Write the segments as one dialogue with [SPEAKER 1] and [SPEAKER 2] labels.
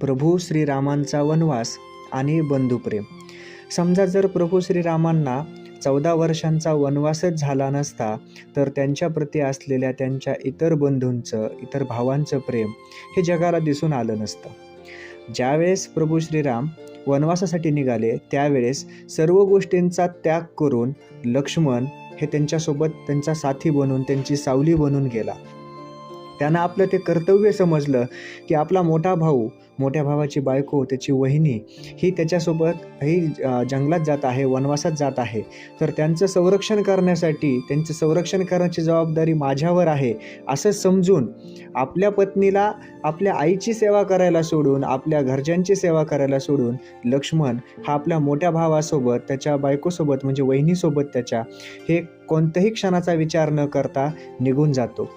[SPEAKER 1] प्रभू श्रीरामांचा वनवास आणि बंधुप्रेम. समजा जर प्रभू श्रीरामांना चौदा वर्षांचा वनवासच झाला नसता तर त्यांच्याप्रती असलेल्या त्यांच्या इतर बंधूंचं इतर भावांचं प्रेम हे जगाला दिसून आलं नसतं. ज्यावेळेस प्रभू श्रीराम वनवासासाठी निघाले त्यावेळेस सर्व गोष्टींचा त्याग करून लक्ष्मण हे त्यांच्यासोबत त्यांचा साथी बनून त्यांची सावली बनून गेला. त्यांना आपलं ते कर्तव्य समजलं की आपला मोठा भाऊ मोठ्या भावाची बायको त्याची वहिनी ही त्याच्यासोबत ही जंगलात जात आहे वनवासात जात आहे. तर त्यांचं संरक्षण करण्यासाठी त्यांचं संरक्षण करण्याची जबाबदारी माझ्यावर आहे असं समजून आपल्या पत्नीला आपल्या आईची सेवा करायला सोडून आपल्या घरच्यांची सेवा करायला सोडून लक्ष्मण हा आपल्या मोठ्या भावासोबत त्याच्या बायकोसोबत म्हणजे वहिनीसोबत त्याच्या हे कोणत्याही क्षणाचा विचार न करता निघून जातो.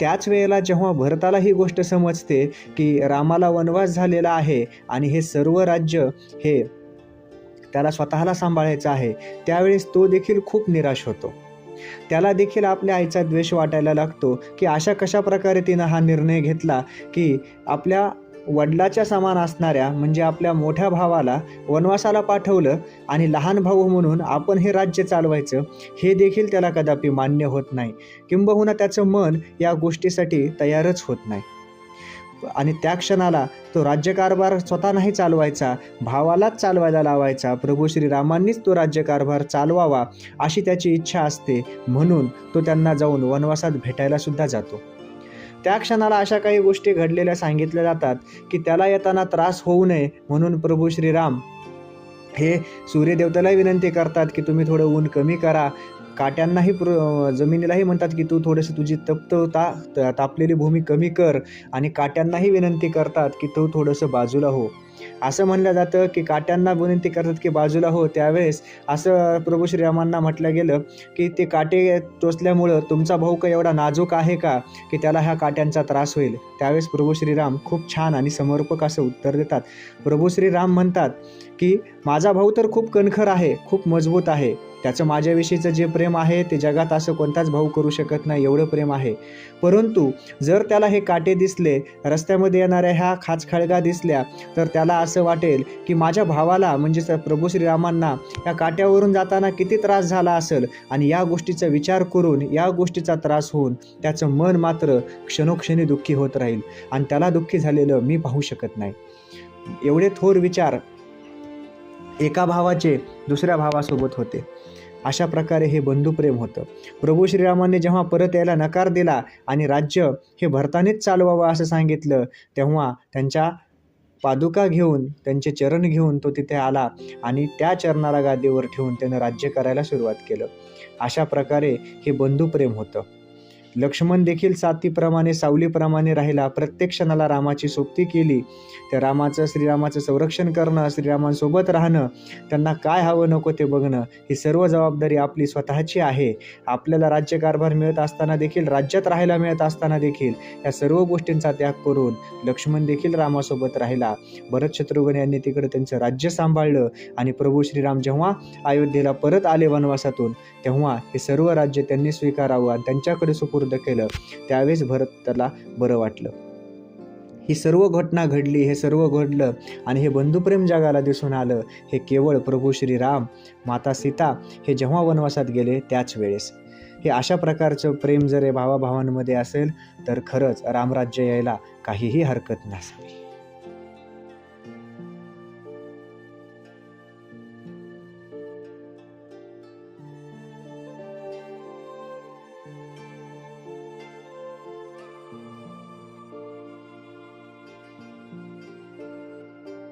[SPEAKER 1] त्याच वेळेला जेव्हा भरताला ही गोष्ट समजते की रामाला वनवास झालेला आहे आणि हे सर्व राज्य हे त्याला स्वतःला सांभाळायचं आहे त्यावेळेस तो देखील खूप निराश होतो. त्याला देखील आपल्या आईचा द्वेष वाटायला लागतो की अशा कशा प्रकारे तिनं हा निर्णय घेतला की आपल्या वडिलाच्या समान असणाऱ्या म्हणजे आपल्या मोठ्या भावाला वनवासाला पाठवलं आणि लहान भाऊ म्हणून आपण हे राज्य चालवायचं हे देखील त्याला कदापि मान्य होत नाही. किंबहुना त्याचं मन या गोष्टीसाठी तयारच होत नाही. आणि त्या क्षणाला तो राज्यकारभार स्वतः नाही चालवायचा भावालाच चालवायला लावायचा. प्रभू श्रीरामांनीच तो राज्यकारभार चालवावा अशी त्याची इच्छा असते. म्हणून तो त्यांना जाऊन वनवासात भेटायला सुद्धा जातो. त्या क्षणाला अशा काही गोष्टी घडलेल्या सांगितल्या जातात की त्याला येताना त्रास होऊ नये म्हणून प्रभू श्रीराम हे सूर्यदेवतेलाही विनंती करतात की तुम्ही थोडं ऊन कमी करा. काट्यांनाही प्र जमिनीलाही म्हणतात की तू थोडंसं तुझी तप्तता त- तापलेली भूमी कमी कर आणि काट्यांनाही विनंती करतात की तू थोडंसं बाजूला हो. असं म्हणलं जातं की काट्यांना विनंती करतात की बाजूला हो त्यावेळेस असं प्रभू श्रीरामांना म्हटलं गेलं की ते काटे टोचल्यामुळं तुमचा भाऊ का एवढा नाजूक आहे का की त्याला ह्या काट्यांचा त्रास होईल? त्यावेळेस प्रभू श्रीराम खूप छान आणि समर्पक असं उत्तर देतात. प्रभू श्रीराम म्हणतात की माझा भाऊ तर खूप कणखर आहे खूप मजबूत आहे. त्याचं माझ्याविषयीचं जे प्रेम आहे ते जगात असं कोणताच भाऊ करू शकत नाही एवढं प्रेम आहे. परंतु जर त्याला हे काटे दिसले रस्त्यामध्ये येणाऱ्या ह्या खाचखळगा दिसल्या तर त्याला असं वाटेल की माझ्या भावाला म्हणजेच प्रभू श्रीरामांना या काट्यावरून जाताना किती त्रास झाला असेल? आणि या गोष्टीचा विचार करून या गोष्टीचा त्रास होऊन त्याचं मन मात्र क्षणोक्षणी दुःखी होत राहील. आणि त्याला दुःखी झालेलं मी पाहू शकत नाही. एवढे थोर विचार एका भावाचे दुसऱ्या भावासोबत होते. अशा प्रकारे हे बंधुप्रेम होतं. प्रभू श्रीरामाने जेव्हा परत यायला नकार दिला आणि राज्य हे भरतानेच चालवावं असं सांगितलं तेव्हा त्यांच्या पादुका घेऊन त्यांचे चरण घेऊन तो तिथे आला आणि त्या चरणाला गादीवर ठेवून त्यानं राज्य करायला सुरुवात केलं. अशा प्रकारे हे बंधुप्रेम होतं. लक्ष्मण देखील साथीप्रमाणे सावलीप्रमाणे राहिला. प्रत्येक क्षणाला रामाची सोबती केली. त्या रामाचं श्रीरामाचं संरक्षण करणं श्रीरामांसोबत राहणं त्यांना काय हवं नको ते बघणं ही सर्व जबाबदारी आपली स्वतःची आहे. आपल्याला राज्यकारभार मिळत असताना देखील राज्यात राहायला मिळत असताना देखील या सर्व गोष्टींचा त्याग करून लक्ष्मण देखील रामासोबत राहिला. भरत शत्रुघ्न यांनी तिकडे त्यांचं राज्य सांभाळलं आणि प्रभू श्रीराम जेव्हा अयोध्येला परत आले वनवासातून तेव्हा हे सर्व राज्य त्यांनी स्वीकारावं आणि त्यांच्याकडे सुपूर्द केलं त्यावेळेस भरत त्याला बरं वाटलं. ही सर्व घटना घडली हे सर्व घडलं आणि हे बंधुप्रेम जगाला दिसून आलं. हे केवळ प्रभू श्रीराम माता सीता हे जेव्हा वनवासात गेले त्याच वेळेस. हे अशा प्रकारचं प्रेम जर हे भावाभावांमध्ये असेल तर खरंच रामराज्य यायला काहीही हरकत नसावी.